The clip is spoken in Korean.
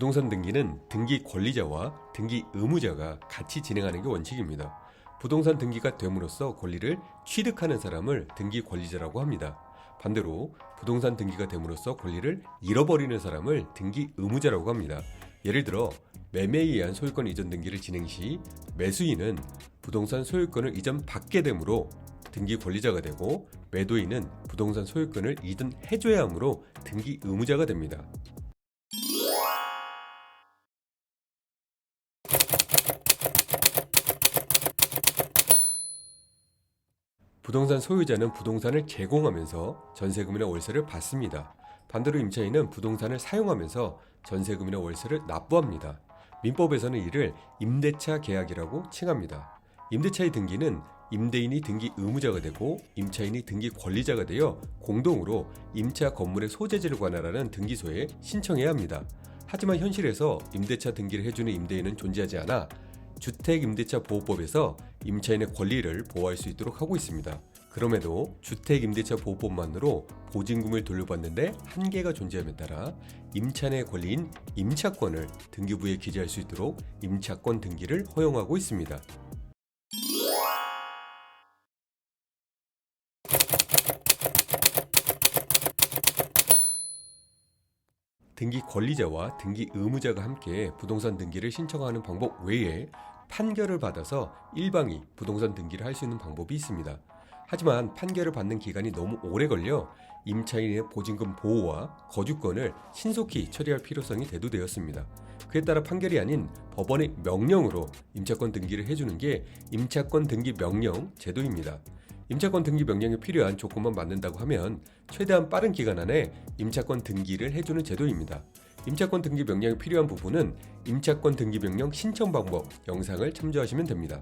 부동산 등기는 등기 권리자와 등기 의무자가 같이 진행하는 게 원칙입니다. 부동산 등기가 됨으로써 권리를 취득하는 사람을 등기 권리자라고 합니다. 반대로 부동산 등기가 됨으로써 권리를 잃어버리는 사람을 등기 의무자라고 합니다. 예를 들어 매매에 의한 소유권 이전 등기를 진행 시 매수인은 부동산 소유권을 이전 받게 되므로 등기 권리자가 되고 매도인은 부동산 소유권을 이전해줘야 하므로 등기 의무자가 됩니다. 부동산 소유자는 부동산을 제공하면서 전세금이나 월세를 받습니다. 반대로 임차인은 부동산을 사용하면서 전세금이나 월세를 납부합니다. 민법에서는 이를 임대차 계약이라고 칭합니다. 임대차의 등기는 임대인이 등기 의무자가 되고 임차인이 등기 권리자가 되어 공동으로 임차 건물의 소재지를 관할하는 등기소에 신청해야 합니다. 하지만 현실에서 임대차 등기를 해주는 임대인은 존재하지 않아 주택임대차보호법에서 임차인의 권리를 보호할 수 있도록 하고 있습니다. 그럼에도 주택임대차 보호법만으로 보증금을 돌려받는데 한계가 존재함에 따라 임차인의 권리인 임차권을 등기부에 기재할 수 있도록 임차권 등기를 허용하고 있습니다. 등기 권리자와 등기 의무자가 함께 부동산 등기를 신청하는 방법 외에 판결을 받아서 일방이 부동산 등기를 할 수 있는 방법이 있습니다. 하지만 판결을 받는 기간이 너무 오래 걸려 임차인의 보증금 보호와 거주권을 신속히 처리할 필요성이 대두되었습니다. 그에 따라 판결이 아닌 법원의 명령으로 임차권 등기를 해주는 게 임차권 등기 명령 제도입니다. 임차권 등기 명령에 필요한 조건만 맞는다고 하면 최대한 빠른 기간 안에 임차권 등기를 해주는 제도입니다. 임차권 등기 명령이 필요한 부분은 임차권 등기 명령 신청 방법 영상을 참조하시면 됩니다.